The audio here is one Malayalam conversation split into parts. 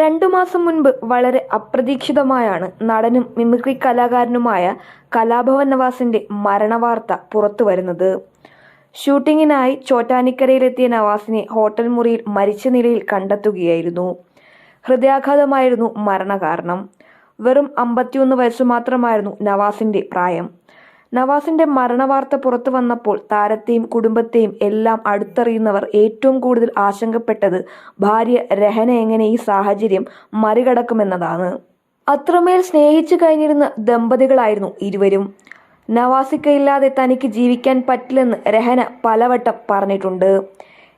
രണ്ടു മാസം മുൻപ് വളരെ അപ്രതീക്ഷിതമായാണ് നടനും മിമിക്രി കലാകാരനുമായ കലാഭവൻ നവാസിന്റെ മരണവാർത്ത പുറത്തുവരുന്നത് ഷൂട്ടിങ്ങിനായി ചോറ്റാനിക്കരയിലെത്തിയ നവാസിനെ ഹോട്ടൽ മുറിയിൽ മരിച്ച നിലയിൽ കണ്ടെത്തുകയായിരുന്നു. ഹൃദയാഘാതമായിരുന്നു മരണകാരണം. വെറും അമ്പത്തിയൊന്ന് വയസ്സ് മാത്രമായിരുന്നു നവാസിന്റെ പ്രായം. നവാസിന്റെ മരണവാർത്ത പുറത്തു വന്നപ്പോൾ താരത്തെയും കുടുംബത്തെയും എല്ലാം അടുത്തറിയുന്നവർ ഏറ്റവും കൂടുതൽ ആശങ്കപ്പെട്ടത് ഭാര്യ രഹന എങ്ങനെ ഈ സാഹചര്യം മറികടക്കുമെന്നതാണ്. അത്രമേൽ സ്നേഹിച്ചു കഴിഞ്ഞിരുന്ന ദമ്പതികളായിരുന്നു ഇരുവരും. നവാസിക്കയില്ലാതെ തനിക്ക് ജീവിക്കാൻ പറ്റില്ലെന്ന് രഹന പലവട്ടം പറഞ്ഞിട്ടുണ്ട്.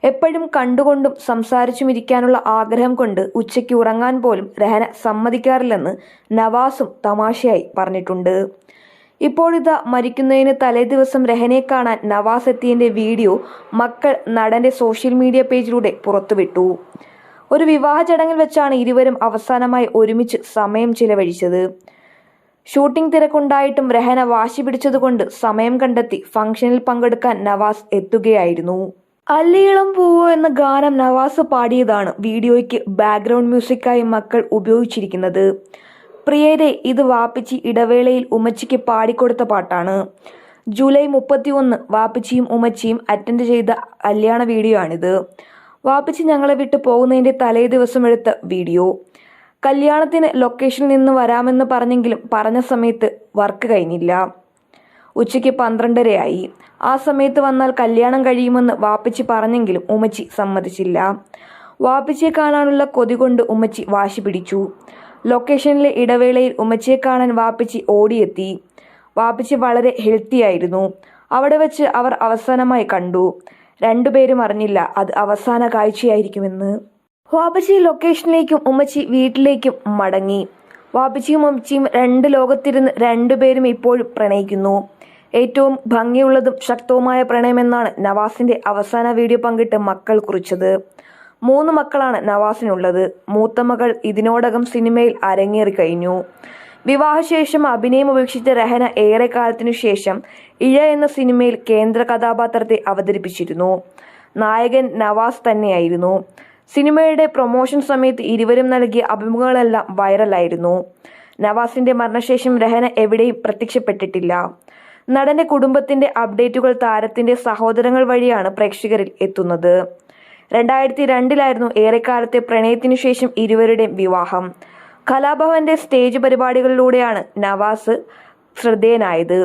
എപ്പോഴും കണ്ടുകൊണ്ടും സംസാരിച്ചും ഇരിക്കാനുള്ള ആഗ്രഹം കൊണ്ട് ഉച്ചയ്ക്ക് ഉറങ്ങാൻ പോലും രഹന സമ്മതിക്കാറില്ലെന്ന് നവാസും തമാശയായി പറഞ്ഞിട്ടുണ്ട്. ഇപ്പോഴിതാ മരിക്കുന്നതിന് തലേ ദിവസം രഹനെ കാണാൻ നവാസ് എത്തിയതിന്റെ വീഡിയോ മക്കൾ നടന്റെ സോഷ്യൽ മീഡിയ പേജിലൂടെ പുറത്തുവിട്ടു. ഒരു വിവാഹ ചടങ്ങിൽ വെച്ചാണ് ഇരുവരും അവസാനമായി ഒരുമിച്ച് സമയം ചിലവഴിച്ചത്. ഷൂട്ടിംഗ് തിരക്കുണ്ടായിട്ടും രഹന വാശി പിടിച്ചതുകൊണ്ട് സമയം കണ്ടെത്തി ഫംഗ്ഷനിൽ പങ്കെടുക്കാൻ നവാസ് എത്തുകയായിരുന്നു. അല്ലിയിളം പൂവോ എന്ന ഗാനം നവാസ് പാടിയതാണ് വീഡിയോയ്ക്ക് ബാക്ക്ഗ്രൗണ്ട് മ്യൂസിക്കായി മക്കൾ ഉപയോഗിച്ചിരിക്കുന്നത്. പ്രിയരെ ഇത് വാപ്പിച്ചി ഇടവേളയിൽ ഉമ്മച്ചിക്ക് പാടിക്കൊടുത്ത പാട്ടാണ്. ജൂലൈ മുപ്പത്തി ഒന്ന് വാപ്പിച്ചിയും ഉമ്മച്ചിയും അറ്റൻഡ് ചെയ്ത കല്യാണ വീഡിയോ ആണിത്. വാപ്പിച്ചി ഞങ്ങളെ വിട്ട് പോകുന്നതിന്റെ തലേ ദിവസം എടുത്ത വീഡിയോ കല്യാണത്തിന് ലൊക്കേഷനിൽ നിന്ന് വരാമെന്ന് പറഞ്ഞെങ്കിലും പറഞ്ഞ സമയത്ത് വർക്ക് കഴിഞ്ഞില്ല. ഉച്ചയ്ക്ക് പന്ത്രണ്ടരയായി. ആ സമയത്ത് വന്നാൽ കല്യാണം കഴിയുമെന്ന് വാപ്പിച്ചി പറഞ്ഞെങ്കിലും ഉമ്മച്ചി സമ്മതിച്ചില്ല. വാപ്പിച്ചിയെ കാണാനുള്ള കൊതി കൊണ്ട് ഉമ്മച്ചി വാശി പിടിച്ചു. ലൊക്കേഷനിലെ ഇടവേളയിൽ ഉമ്മച്ചിയെ കാണാൻ വാപ്പിച്ചി ഓടിയെത്തി. വാപ്പിച്ചി വളരെ ഹെൽത്തി ആയിരുന്നു. അവിടെ വെച്ച് അവർ അവസാനമായി കണ്ടു. രണ്ടുപേരും അറിഞ്ഞില്ല അത് അവസാന കാഴ്ചയായിരിക്കുമെന്ന്. വാപ്പച്ചി ലൊക്കേഷനിലേക്കും ഉമ്മച്ചി വീട്ടിലേക്കും മടങ്ങി. വാപ്പച്ചിയും ഉമ്മച്ചിയും രണ്ട് ലോകത്തിരുന്ന് രണ്ടുപേരും ഇപ്പോഴും പ്രണയിക്കുന്നു. ഏറ്റവും ഭംഗിയുള്ളതും ശക്തവുമായ പ്രണയമെന്നാണ് നവാസിന്റെ അവസാന വീഡിയോ പങ്കിട്ട് മക്കൾ കുറിച്ചത്. മൂന്ന് മക്കളാണ് നവാസിനുള്ളത്. മൂത്ത മകൾ ഇതിനോടകം സിനിമയിൽ അരങ്ങേറി കഴിഞ്ഞു. വിവാഹശേഷം അഭിനയം ഉപേക്ഷിച്ച രഹന ഏറെ കാലത്തിനു ശേഷം ഇഴ എന്ന സിനിമയിൽ കേന്ദ്ര കഥാപാത്രത്തെ അവതരിപ്പിച്ചിരുന്നു. നായകൻ നവാസ് തന്നെയായിരുന്നു. സിനിമയുടെ പ്രൊമോഷൻ സമയത്ത് ഇരുവരും നൽകിയ അഭിമുഖങ്ങളെല്ലാം വൈറലായിരുന്നു. നവാസിന്റെ മരണശേഷം രഹന എവിടെയും പ്രത്യക്ഷപ്പെട്ടിട്ടില്ല. നടന്റെ കുടുംബത്തിന്റെ അപ്ഡേറ്റുകൾ താരത്തിന്റെ സഹോദരങ്ങൾ വഴിയാണ് പ്രേക്ഷകരിൽ എത്തുന്നത്. രണ്ടായിരത്തി രണ്ടിലായിരുന്നു ഏറെക്കാലത്തെ പ്രണയത്തിനു ശേഷം ഇരുവരുടെയും വിവാഹം. കലാഭവന്റെ സ്റ്റേജ് പരിപാടികളിലൂടെയാണ് നവാസ് ശ്രദ്ധേയനായത്.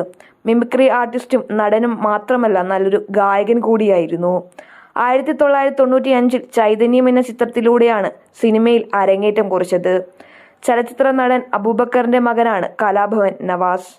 മിമിക്രി ആർട്ടിസ്റ്റും നടനും മാത്രമല്ല നല്ലൊരു ഗായകൻ കൂടിയായിരുന്നു. ആയിരത്തി തൊള്ളായിരത്തി തൊണ്ണൂറ്റി അഞ്ചിൽ ചൈതന്യം എന്ന ചിത്രത്തിലൂടെയാണ് സിനിമയിൽ അരങ്ങേറ്റം കുറിച്ചത്. ചലച്ചിത്ര നടൻ അബൂബക്കറിന്റെ മകനാണ് കലാഭവൻ നവാസ്.